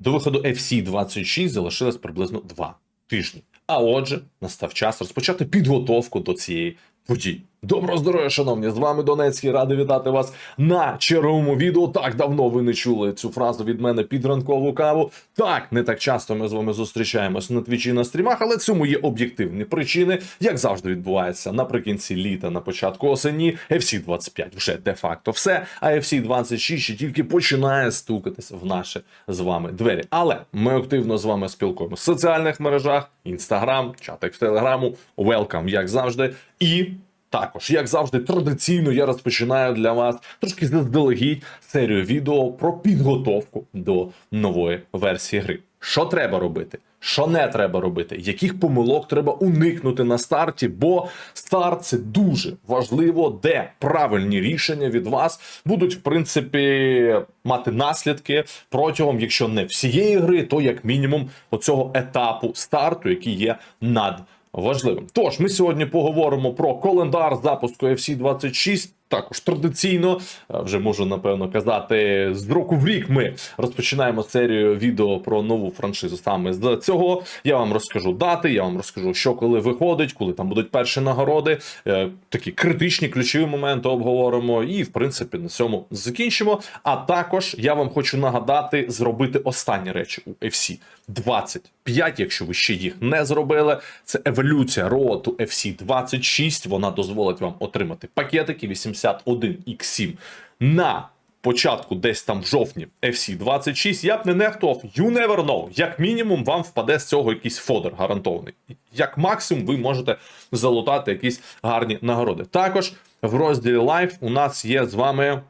До виходу FC 26 залишилось приблизно два тижні. А отже, настав час розпочати підготовку до цієї події. Доброго здоров'я, шановні! З вами Донецький. Радий вітати вас на черговому відео. Так давно ви не чули цю фразу від мене під ранкову каву. Так, не так часто ми з вами зустрічаємось на твічі на стрімах, але цьому є об'єктивні причини, як завжди відбувається наприкінці літа, на початку осені. FC 25 вже де-факто все. А FC 26 ще тільки починає стукатися в наші з вами двері. Але ми активно з вами спілкуємося в соціальних мережах, інстаграм, чатик в телеграму. Welcome, як завжди. І також, як завжди, традиційно я розпочинаю для вас трошки заздалегідь серію відео про підготовку до нової версії гри. Що треба робити? Що не треба робити, яких помилок треба уникнути на старті, бо старт це дуже важливо, де правильні рішення від вас будуть, в принципі, мати наслідки протягом, якщо не всієї гри, то як мінімум оцього етапу старту, який є над важливим. Тож ми сьогодні поговоримо про календар запуску FC 26. Також традиційно е, вже можу напевно казати з року в рік. Ми розпочинаємо серію відео про нову франшизу. Саме з цього я вам розкажу дати. Я вам розкажу, що коли виходить, коли там будуть перші нагороди. Е, Такі критичні ключові моменти обговоримо. І в принципі на цьому закінчимо. А також я вам хочу нагадати зробити останні речі у FC 25, якщо ви ще їх не зробили. Це еволюція рооту FC 26. Вона дозволить вам отримати пакетики 81X7 на початку, десь там в жовтні FC 26. Я б не нехтував, you never know. Як мінімум, вам впаде з цього якийсь фодер гарантований. Як максимум, ви можете залутати якісь гарні нагороди. Також в розділі Live у нас є з вами.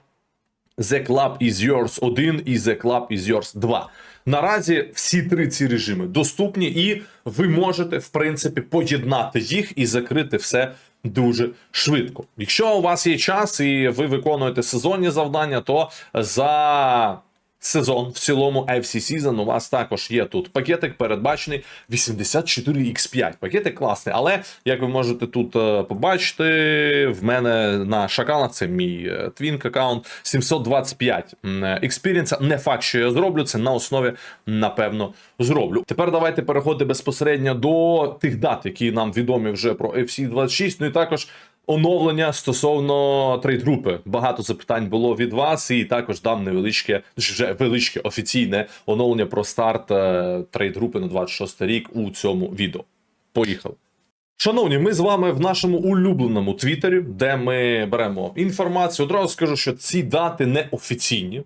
The Club is Yours 1 і The Club is Yours 2. Наразі всі три ці режими доступні, і ви можете, в принципі, поєднати їх і закрити все дуже швидко. Якщо у вас є час і ви виконуєте сезонні завдання, то за сезон в цілому FC Season у вас також є тут пакетик передбачений 84X5. Пакетик класний, але як ви можете тут е, побачити, в мене на шакалах це мій е, твінк аккаунт 725 експірінса. Не факт, що я зроблю це на основі, напевно, зроблю. Тепер давайте переходити безпосередньо до тих дат, які нам відомі вже про FC 26. Ну і також. Оновлення стосовно трейдгрупи. Багато запитань було від вас, і також дам невеличке, вже величке офіційне оновлення про старт трейдрупи трейдгрупи на 26 рік у цьому відео. Поїхали. Шановні, ми з вами в нашому улюбленому твіттері, де ми беремо інформацію. Одразу скажу, що ці дати не офіційні.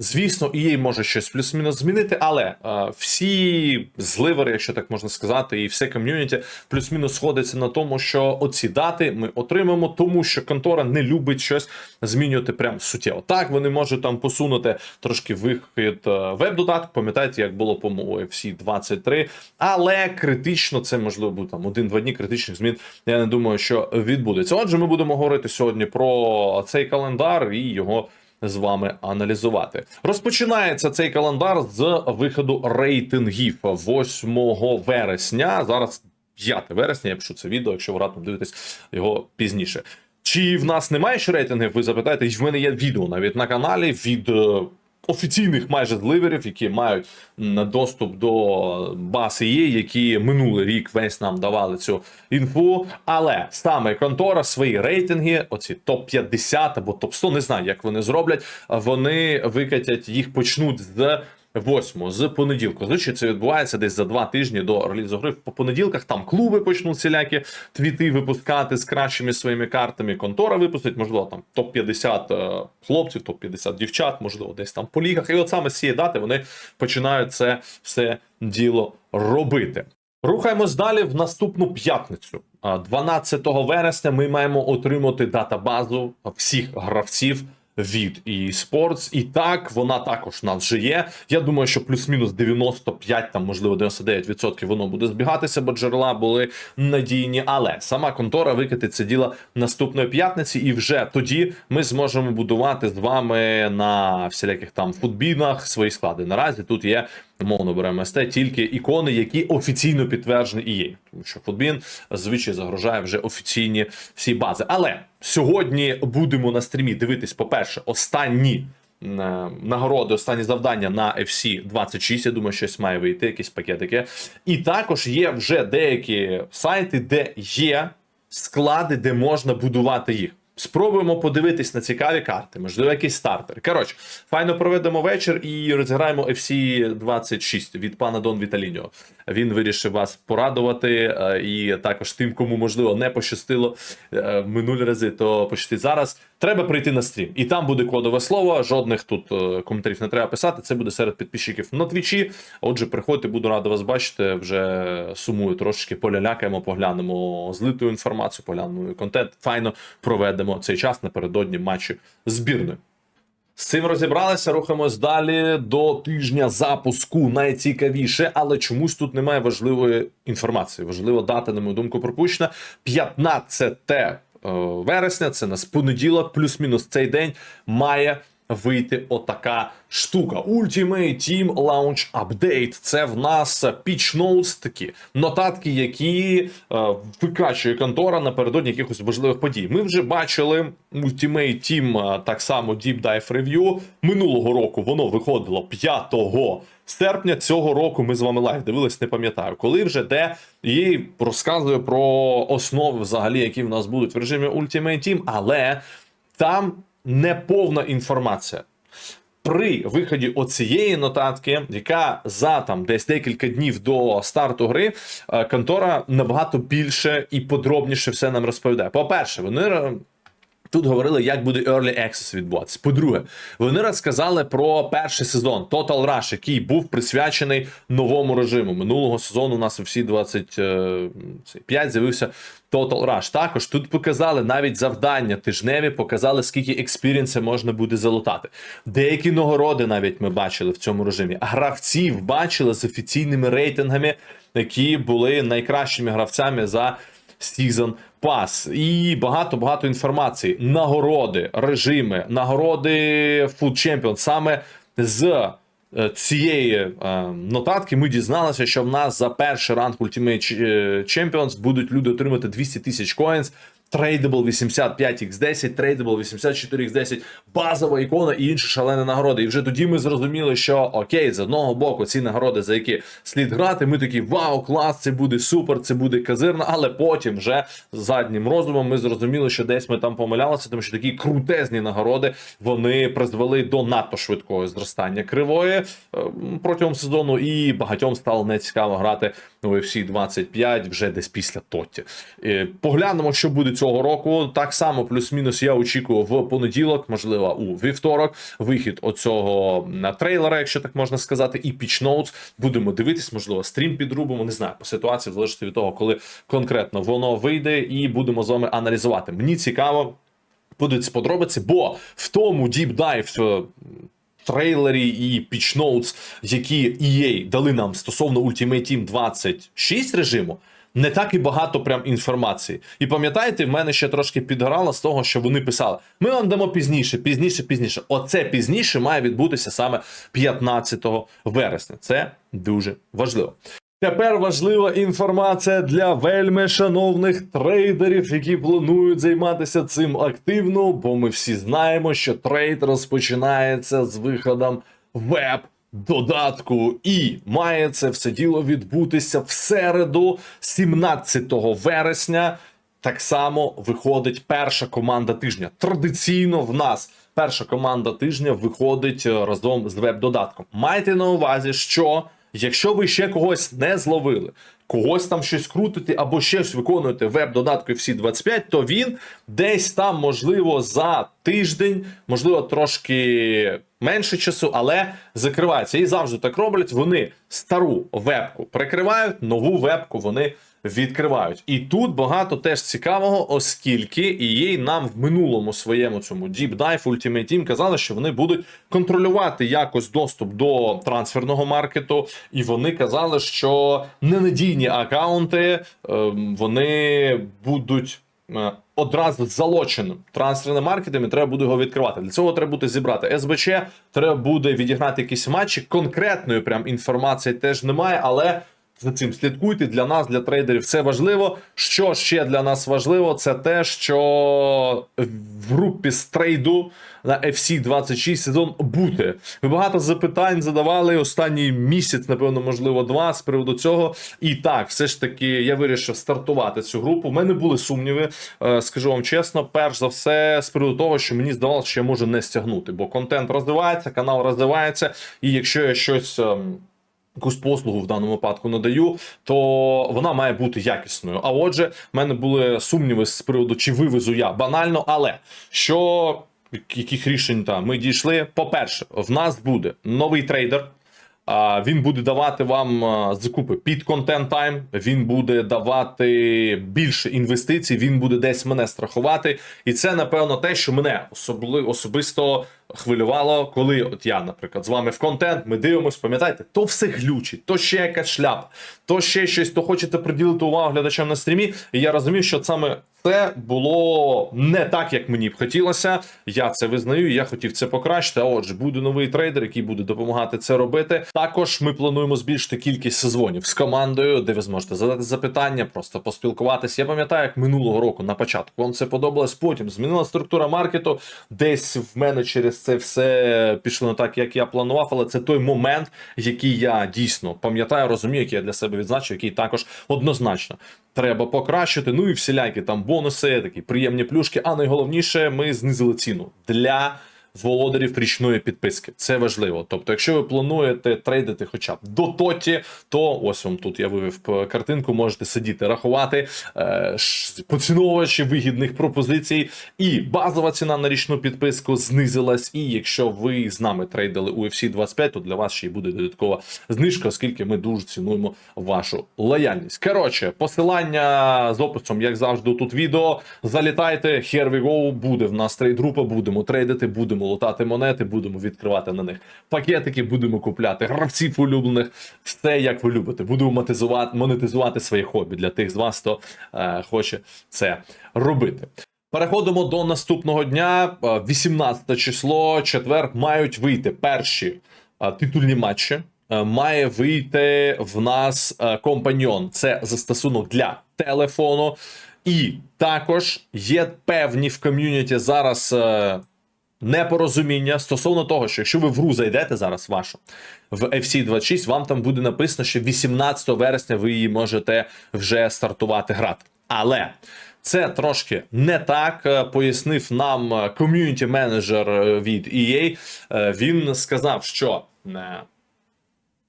Звісно, EA може щось плюс-мінус змінити, але е, всі зливери, якщо так можна сказати, і все ком'юніті плюс-мінус сходиться на тому, що оці дати ми отримаємо, тому що контора не любить щось змінювати прям суттєво. Так, вони можуть там посунути трошки вихід е, веб-додатку. Пам'ятаєте, як було по всі 23, але критично це можливо буде там один-два дні критичних змін. Я не думаю, що відбудеться. Отже, ми будемо говорити сьогодні про цей календар і його з вами аналізувати. Розпочинається цей календар з виходу рейтингів 8 вересня. Зараз 5 вересня. Я пишу це відео, якщо ви раптом дивитесь його пізніше. Чи в нас немає ще рейтингів? Ви запитаєте, і в мене є відео навіть на каналі від е, офіційних майже зливерів, які мають на доступ до баз є які минулий рік весь нам давали цю інфу. Але саме контора свої рейтинги, оці топ 50 або топ 100 не знаю, як вони зроблять. Вони викатять їх почнуть з. 8 з понеділку. Звичайно, це відбувається десь за два тижні до релізу гри. По понеділках там клуби почнуть всілякі твіти випускати з кращими своїми картами. Контора випустить, можливо, там топ 50 е, хлопців, топ 50 дівчат, можливо, десь там по лігах. І от саме з цієї дати вони починають це все діло робити. Рухаємось далі в наступну п'ятницю. А, 12 вересня ми маємо отримати датабазу всіх гравців від eSports. І так, вона також у нас вже є. Я думаю, що плюс-мінус 95, там, можливо, 99% воно буде збігатися, бо джерела були надійні. Але сама контора викатить це діло наступної п'ятниці, і вже тоді ми зможемо будувати з вами на всіляких там футбінах свої склади. Наразі тут є. Мовно беремо СТ, тільки ікони, які офіційно підтверджені і є. Тому що футбін звичай загрожає вже офіційні всі бази. Але сьогодні будемо на стрімі дивитись, по-перше, останні е, нагороди, останні завдання на FC 26. Я думаю, щось має вийти, якісь пакетики. І також є вже деякі сайти, де є склади, де можна будувати їх. Спробуємо подивитись на цікаві карти, можливо, якісь стартери. Коротше, файно проведемо вечір і розіграємо FC 26 від пана Дон Віталіньо. Він вирішив вас порадувати. е, І також тим, кому можливо не пощастило е, минулі рази, то пощастить зараз. Треба прийти на стрім, і там буде кодове слово. Жодних тут е, коментарів не треба писати. Це буде серед підписчиків на твічі. Отже, приходьте, буду радий вас бачити. Вже сумую трошечки, полялякаємо, поглянемо злиту інформацію, поглянемо контент. Файно проведемо цей час напередодні матчу збірної. З цим розібралися, рухаємось далі до тижня запуску. Найцікавіше, але чомусь тут немає важливої інформації. Важлива дата, на мою думку, пропущена. 15 е, вересня, це нас понеділок, плюс-мінус цей день має вийти отака штука. Ultimate Team Launch Update. Це в нас pitch notes такі нотатки, які е, викачує контора напередодні якихось важливих подій. Ми вже бачили Ultimate Team, е, так само Deep Dive Review. Минулого року воно виходило 5 серпня. Цього року ми з вами лайв дивились, не пам'ятаю, коли вже де і розказує про основи, взагалі, які в нас будуть в режимі Ultimate Team, але там не повна інформація. При виході оцієї нотатки, яка за там десь декілька днів до старту гри, е, контора набагато більше і подробніше все нам розповідає. По-перше, вони е, Тут говорили, як буде Early Access відбуватися. По-друге, вони розказали про перший сезон Total Rush, який був присвячений новому режиму. Минулого сезону у нас у всі 25 з'явився Total Rush. Також тут показали навіть завдання тижневі, показали, скільки експірінса можна буде залутати. Деякі нагороди навіть ми бачили в цьому режимі. Гравців бачили з офіційними рейтингами, які були найкращими гравцями за Season Pass. І багато-багато інформації. Нагороди, режими, нагороди Food Champion. Саме з е, цієї е, нотатки ми дізналися, що в нас за перший ранг Ultimate е, Champions будуть люди отримати 200 тисяч коінс. Tradable 85x10, Tradable 84x10, базова ікона і інші шалені нагороди. І вже тоді ми зрозуміли, що окей, з одного боку ці нагороди, за які слід грати, ми такі вау, клас, це буде супер, це буде казирно. Але потім вже заднім розумом ми зрозуміли, що десь ми там помилялися, тому що такі крутезні нагороди вони призвели до надто швидкого зростання кривої е, протягом сезону, і багатьом стало нецікаво грати UFC 25 вже десь після Тотті. Е, Поглянемо, що буде цього року. Так само, плюс-мінус, я очікую в понеділок, можливо, у вівторок, вихід оцього трейлера, якщо так можна сказати, і Notes. Будемо дивитись, можливо, стрім підрубимо. Не знаю, по ситуації залежить від того, коли конкретно воно вийде, і будемо з вами аналізувати. Мені цікаво. Будуть подробиці, бо в тому е, трейлері і пічноутс, які EA дали нам стосовно Ultimate Team 26 режиму, не так і багато прям інформації. І пам'ятаєте, в мене ще трошки підгорало з того, що вони писали: ми вам дамо пізніше, пізніше, пізніше. Оце пізніше має відбутися саме 15 вересня. Це дуже важливо. Тепер важлива інформація для вельми шановних трейдерів, які планують займатися цим активно, бо ми всі знаємо, що трейд розпочинається з виходом веб. Додатку і має це все діло відбутися в середу, 17 вересня. Так само виходить перша команда тижня. Традиційно в нас перша команда тижня виходить разом з веб-додатком. Майте на увазі, що якщо ви ще когось не зловили, когось там щось крутите або щось виконуєте веб-додатку всі 25, то він десь там, можливо, за тиждень, можливо, трошки менше часу, але закривається. І завжди так роблять. Вони стару вебку прикривають, нову вебку вони відкривають. І тут багато теж цікавого, оскільки EA нам в минулому своєму цьому Deep Dive Ultimate Team казали, що вони будуть контролювати якось доступ до трансферного маркету, і вони казали, що ненадійні акаунти ем, вони будуть. е, Одразу залоченим трансферним маркетом і треба буде його відкривати. Для цього треба буде зібрати СБЧ, треба буде відіграти якісь матчі. Конкретної прям інформації теж немає, але за цим слідкуйте. Для нас, для трейдерів, це важливо. Що ще для нас важливо, це те, що в групі з трейду на FC 26 сезон буде. Ви багато запитань задавали останній місяць, напевно, можливо, два з приводу цього. І так, все ж таки, я вирішив стартувати цю групу. У мене були сумніви, е, скажу вам чесно. Перш за все, з приводу того, що мені здавалося, що я можу не стягнути, бо контент розвивається, канал розвивається, і якщо я щось. Якусь послугу в даному випадку надаю, то вона має бути якісною. А отже, в мене були сумніви з приводу, чи вивезу я банально, але що яких рішень там ми дійшли? По-перше, в нас буде новий трейдер. Він буде давати вам закупи під контент тайм. Він буде давати більше інвестицій. Він буде десь мене страхувати. І це напевно те, що мене особли, особисто хвилювало, коли от я, наприклад, з вами в контент. Ми дивимось, пам'ятаєте, то все глючить, то ще якась шляпа, то ще щось, то хочете приділити увагу глядачам на стрімі. І я розумів, що саме це було не так, як мені б хотілося. Я це визнаю. Я хотів це покращити. А отже, буде новий трейдер, який буде допомагати це робити. Також ми плануємо збільшити кількість сезонів з командою, де ви зможете задати запитання, просто поспілкуватися. Я пам'ятаю, як минулого року на початку вам це подобалось. Потім змінила структура маркету. Десь в мене через це все пішло не так, як я планував. Але це той момент, який я дійсно пам'ятаю, розумію, який я для себе відзначив, який також однозначно треба покращити. Ну і всілякі там бонуси, такі приємні плюшки. А найголовніше, ми знизили ціну для володарів річної підписки. Це важливо. Тобто, якщо ви плануєте трейдити хоча б до тоті, то ось вам тут я вивів картинку, можете сидіти, рахувати е, поціновувачі вигідних пропозицій. І базова ціна на річну підписку знизилась. І якщо ви з нами трейдили UFC 25, то для вас ще й буде додаткова знижка, оскільки ми дуже цінуємо вашу лояльність. Коротше, посилання з описом, як завжди, тут відео. Залітайте, here we go, буде в нас трейд-група, будемо трейдити, будемо лутати монети, будемо відкривати на них пакетики, будемо купляти гравців улюблених. Все як ви любите. Будемо монетизувати, монетизувати своє хобі для тих з вас, хто е, хоче це робити. Переходимо до наступного дня. Е, 18 число, четвер, мають вийти перші е, титульні матчі. Е, Має вийти в нас е, компаньйон. Це застосунок для телефону. І також є певні в ком'юніті зараз е, непорозуміння стосовно того, що якщо ви в гру зайдете зараз вашу в FC 26, вам там буде написано, що 18 вересня ви її можете вже стартувати грати. Але це трошки не так. е, Пояснив нам ком'юніті менеджер е, від EA. Е, Він сказав, що е,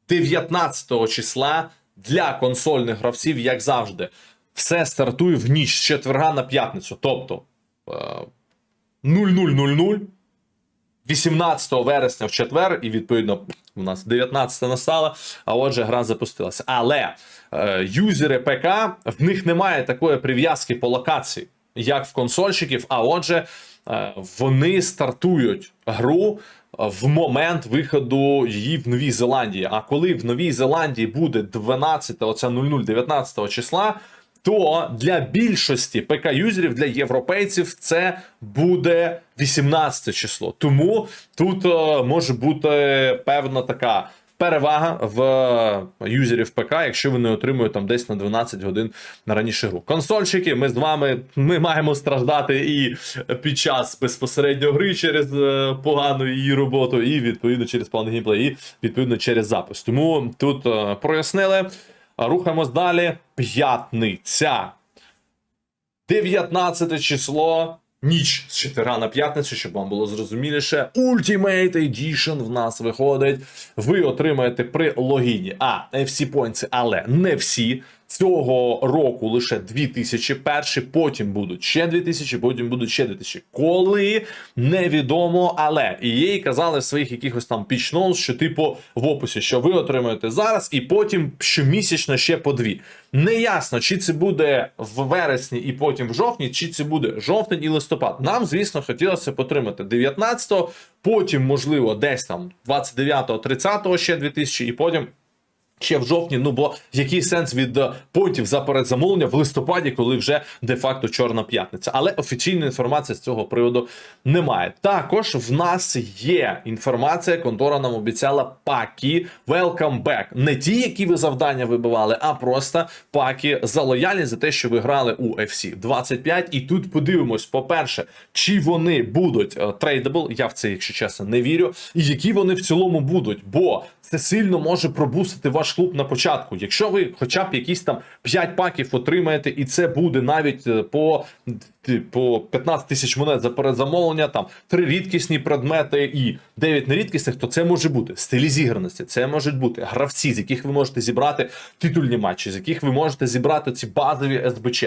19 числа для консольних гравців, як завжди, все стартує в ніч з четверга на п'ятницю. Тобто е, 0000 18 вересня в четвер, і відповідно у нас 19 настала, а отже, гра запустилася. Але е, юзери ПК в них немає такої прив'язки по локації, як в консольщиків. А отже, е, вони стартують гру в момент виходу її в Новій Зеландії. А коли в Новій Зеландії буде 12, оця 00 19 числа. То для більшості ПК-юзерів, для європейців, це буде 18 число. Тому тут е, може бути певна така перевага в е, юзерів ПК, якщо вони отримують там десь на 12 годин на раніше гру. Консольщики, ми з вами ми маємо страждати і під час безпосередньо гри через е, погану її роботу, і відповідно через поганий геймплей, і відповідно через запис. Тому тут прояснили. Рухаємось далі. П'ятниця. 19 число. Ніч з 4 на п'ятницю, щоб вам було зрозуміліше. Ultimate Edition в нас виходить. Ви отримаєте при логіні А, всі Points, але не всі. Цього року лише 2000 перші, потім будуть ще 2000, потім будуть ще 2000. Коли невідомо, але і їй казали в своїх якихось там пічноус, що типу в описі, що ви отримаєте зараз, і потім щомісячно ще по дві. Неясно, чи це буде в вересні і потім в жовтні, чи це буде жовтень і листопад. Нам, звісно, хотілося потримати 19-го, потім, можливо, десь там 29-го, 30-го ще 2000, і потім Ще в жовтні, ну бо який сенс від е, понтів за передзамовлення в листопаді, коли вже де-факто чорна п'ятниця. Але офіційної інформації з цього приводу немає. Також в нас є інформація. Контора нам обіцяла паки Welcome Back. Не ті, які ви завдання вибивали, а просто паки за лояльність за те, що ви грали у FC 25. І тут подивимось, по-перше, чи вони будуть трейдабл. Я в це, якщо чесно, не вірю. І які вони в цілому будуть, бо це сильно може пробустити ваш клуб на початку. Якщо ви хоча б якісь там 5 паків отримаєте, і це буде навіть е, по, по 15 тисяч монет за передзамовлення, там три рідкісні предмети і 9 нерідкісних, то це може бути стилі зіграності, це можуть бути гравці, з яких ви можете зібрати титульні матчі, з яких ви можете зібрати ці базові СБЧ.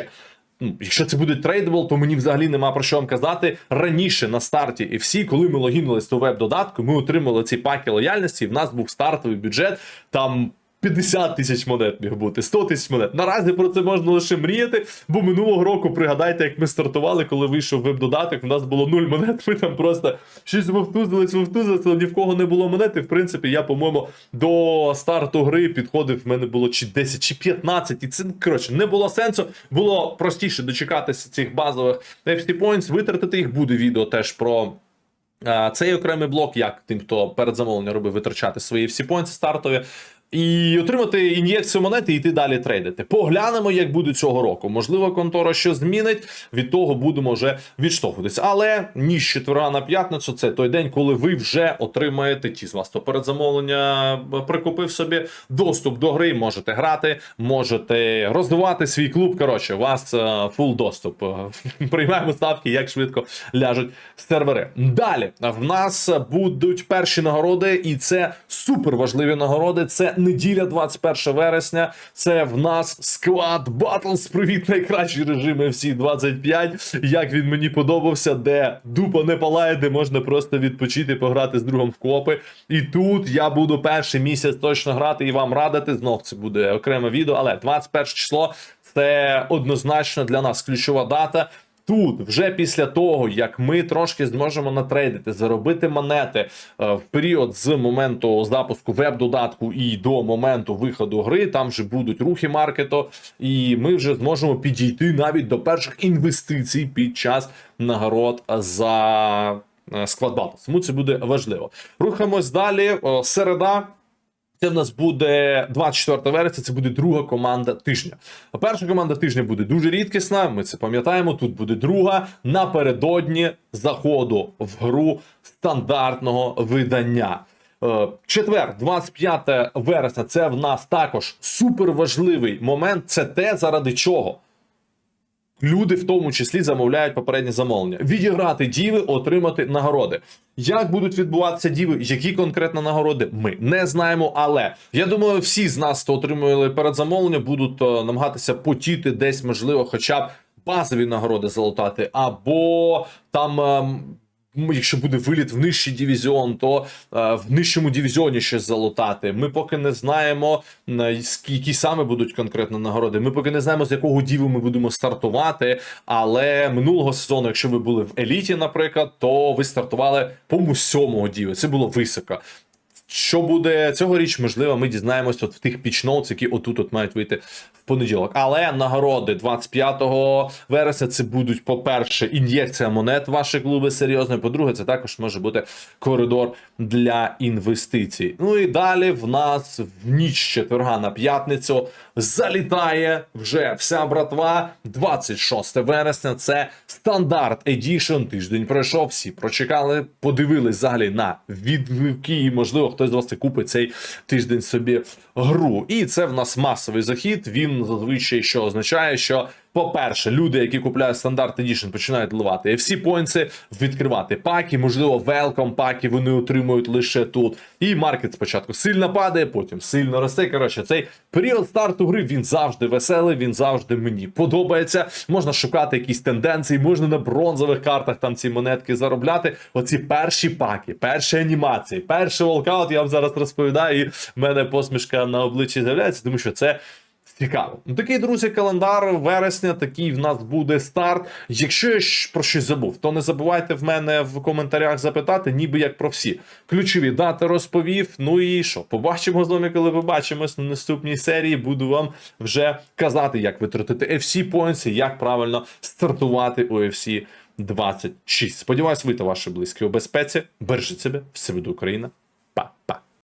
Ну, якщо це буде трейдабл, то мені взагалі нема про що вам казати. Раніше на старті і всі, коли ми логінились до веб-додатку, ми отримали ці паки лояльності, і в нас був стартовий бюджет там. 50 тисяч монет міг бути, 100 тисяч монет. Наразі про це можна лише мріяти, бо минулого року пригадайте, як ми стартували, коли вийшов веб-додаток, у нас було 0 монет. Ми там просто щось вовтузились, вовтузились, але ні в кого не було монет. В принципі, я, по-моєму, до старту гри підходив. В мене було чи 10, чи 15. І це коротше не було сенсу. Було простіше дочекатися цих базових FC Points, витратити їх. Буде відео теж про. Цей окремий блок, як тим, хто перед замовленням робив витрачати свої всі поінти стартові, і отримати ін'єкцію монети і йти далі трейдити. Поглянемо, як буде цього року. Можливо, контора що змінить, від того будемо вже відштовхуватися. Але ніж четверга на п'ятницю це той день, коли ви вже отримаєте ті з вас, хто перед замовлення прикупив собі доступ до гри, можете грати, можете розвивати свій клуб. Коротше, у вас е, фул доступ. Е, Приймаємо ставки, як швидко ляжуть сервери. Далі в нас будуть перші нагороди, і це супер важливі нагороди. Це неділя, 21 вересня. Це в нас склад Battles. Привіт, найкращий режим FC 25. Як він мені подобався, де дупа не палає, де можна просто відпочити, пограти з другом в копи. І тут я буду перший місяць точно грати і вам радити. Знов це буде окреме відео, але 21 число це однозначно для нас ключова дата. Тут вже після того, як ми трошки зможемо натрейдити, заробити монети е, в період з моменту запуску веб-додатку і до моменту виходу гри, там вже будуть рухи маркету, і ми вже зможемо підійти навіть до перших інвестицій під час нагород за е, склад Battles. Тому це буде важливо. Рухаємось далі. Середа. Це в нас буде 24 вересня, це буде друга команда тижня. Перша команда тижня буде дуже рідкісна. Ми це пам'ятаємо. Тут буде друга напередодні заходу в гру стандартного видання. Е, Четвер, 25 вересня. Це в нас також суперважливий момент. Це те, заради чого люди в тому числі замовляють попереднє замовлення. Відіграти діви, отримати нагороди. Як будуть відбуватися діви, які конкретно нагороди, ми не знаємо. Але я думаю, всі з нас, хто отримували передзамовлення, будуть е, намагатися потіти десь, можливо, хоча б базові нагороди залутати, або там. Якщо буде виліт в нижчий дивізіон, то е, в нижчому дивізіоні щось залутати. Ми поки не знаємо, м, які саме будуть конкретно нагороди. Ми поки не знаємо, з якого діву ми будемо стартувати. Але минулого сезону, якщо ви були в еліті, наприклад, то ви стартували по сьомого діву. Це було високо. Що буде цьогоріч, можливо, ми дізнаємося от в тих пічноутс, які отут от мають вийти в понеділок. Але нагороди 25 вересня це будуть, по-перше, ін'єкція монет в ваші клуби серйозно. По-друге, це також може бути коридор для інвестицій. Ну і далі в нас в ніч четверга на п'ятницю залітає вже вся братва. 26 вересня. Це стандарт Edition. Тиждень пройшов. Всі прочекали, подивились взагалі на відгуки. І можливо, хтось з вас купить цей тиждень собі гру. І це в нас масовий захід. Він зазвичай що означає, що. По-перше, люди, які купляють стандарт Edition, починають ливати FC поінси, відкривати паки, можливо, велком паки вони отримують лише тут. І маркет спочатку сильно падає, потім сильно росте. Коротше, цей період старту гри він завжди веселий, він завжди мені подобається. Можна шукати якісь тенденції, можна на бронзових картах там ці монетки заробляти. Оці перші паки, перші анімації, перший волкаут. Я вам зараз розповідаю, і в мене посмішка на обличчі з'являється, тому що це Цікаво. Ну, такий, друзі, календар вересня, такий в нас буде старт. Якщо я про щось забув, то не забувайте в мене в коментарях запитати, ніби як про всі. Ключові дати розповів. Ну і що? Побачимо з вами, коли побачимось на наступній серії. Буду вам вже казати, як витратити FC Points і як правильно стартувати у UFC 26. Сподіваюсь, ви та ваші близькі у безпеці. Бережіть себе, все буде Україна.